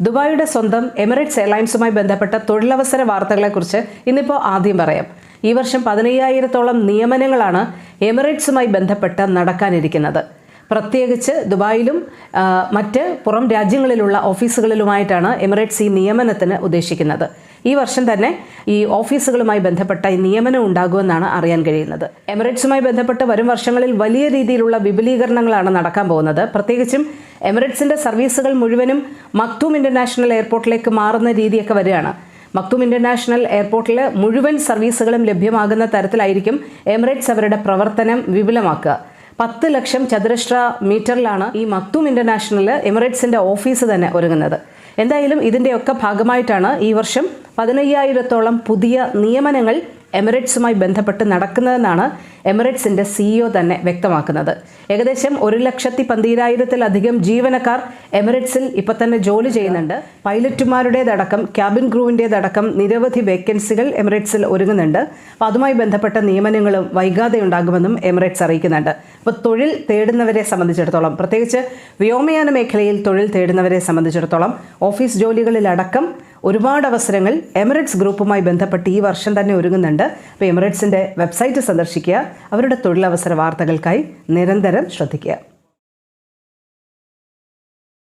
ദുബായിയുടെ സ്വന്തം എമിറേറ്റ്സ് എയർലൈൻസുമായി ബന്ധപ്പെട്ട തൊഴിലവസര വാർത്തകളെക്കുറിച്ച് ഇന്നിപ്പോൾ ആദ്യം പറയാം. ഈ വർഷം പതിനയ്യായിരത്തോളം നിയമനങ്ങളാണ് എമിറേറ്റ്സുമായി ബന്ധപ്പെട്ട് നടക്കാനിരിക്കുന്നത്. പ്രത്യേകിച്ച് ദുബായിലും മറ്റ് പുറം രാജ്യങ്ങളിലുള്ള ഓഫീസുകളിലുമായിട്ടാണ് എമിറേറ്റ്സ് ഈ നിയമനത്തിന് ഉദ്ദേശിക്കുന്നത്. ഈ വർഷം തന്നെ ഈ ഓഫീസുകളുമായി ബന്ധപ്പെട്ട ഈ നിയമനം ഉണ്ടാകുമെന്നാണ് അറിയാൻ കഴിയുന്നത്. എമിറേറ്റ്സുമായി ബന്ധപ്പെട്ട് വരും വർഷങ്ങളിൽ വലിയ രീതിയിലുള്ള വിപുലീകരണങ്ങളാണ് നടക്കാൻ പോകുന്നത്. പ്രത്യേകിച്ചും എമിറേറ്റ്സിന്റെ സർവീസുകൾ മുഴുവനും മക്തൂം ഇന്റർനാഷണൽ എയർപോർട്ടിലേക്ക് മാറുന്ന രീതിയൊക്കെ വരികയാണ്. മക്തൂം ഇന്റർനാഷണൽ എയർപോർട്ടിൽ മുഴുവൻ സർവീസുകളും ലഭ്യമാകുന്ന തരത്തിലായിരിക്കും എമിറേറ്റ്സ് അവരുടെ പ്രവർത്തനം വിപുലമാക്കുക. പത്ത് ലക്ഷം ചതുരശ്ര മീറ്ററിലാണ് ഈ മക്തൂം ഇന്റർനാഷണൽ എമിറേറ്റ്സിന്റെ ഓഫീസ് തന്നെ ഒരുങ്ങുന്നത്. എന്തായാലും ഇതിന്റെയൊക്കെ ഭാഗമായിട്ടാണ് ഈ വർഷം പതിനയ്യായിരത്തോളം പുതിയ നിയമനങ്ങൾ എമിറേറ്റ്സുമായി ബന്ധപ്പെട്ട് നടക്കുന്നതെന്നാണ് എമിറേറ്റ്സിന്റെ സിഇഒ തന്നെ വ്യക്തമാക്കുന്നത്. ഏകദേശം ഒരു ലക്ഷത്തി പന്തീരായിരത്തിലധികം ജീവനക്കാർ എമിറേറ്റ്സിൽ ഇപ്പൊ തന്നെ ജോലി ചെയ്യുന്നുണ്ട്. പൈലറ്റുമാരുടേതടക്കം ക്യാബിൻ ക്രൂവിന്റെതടക്കം നിരവധി വേക്കൻസികൾ എമിറേറ്റ്സിൽ ഒരുങ്ങുന്നുണ്ട്. അപ്പോൾ അതുമായി ബന്ധപ്പെട്ട നിയമനങ്ങളും വൈകാതെ ഉണ്ടാകുമെന്നും എമിറേറ്റ്സ് അറിയിക്കുന്നുണ്ട്. അപ്പോൾ തൊഴിൽ തേടുന്നവരെ സംബന്ധിച്ചിടത്തോളം പ്രത്യേകിച്ച് വ്യോമയാന മേഖലയിൽ തൊഴിൽ തേടുന്നവരെ സംബന്ധിച്ചിടത്തോളം ഓഫീസ് ജോലികളിലടക്കം ഒരുപാട് അവസരങ്ങൾ എമിറേറ്റ്സ് ഗ്രൂപ്പുമായി ബന്ധപ്പെട്ട് ഈ വർഷം തന്നെ ഒരുങ്ങുന്നുണ്ട്. അപ്പോൾ എമിറേറ്റ്സിന്റെ വെബ്സൈറ്റ് സന്ദർശിക്കുക അവരുടെ തൊഴിലവസര വാർത്തകൾക്കായി നിരന്തരം ശ്രദ്ധിക്കുക.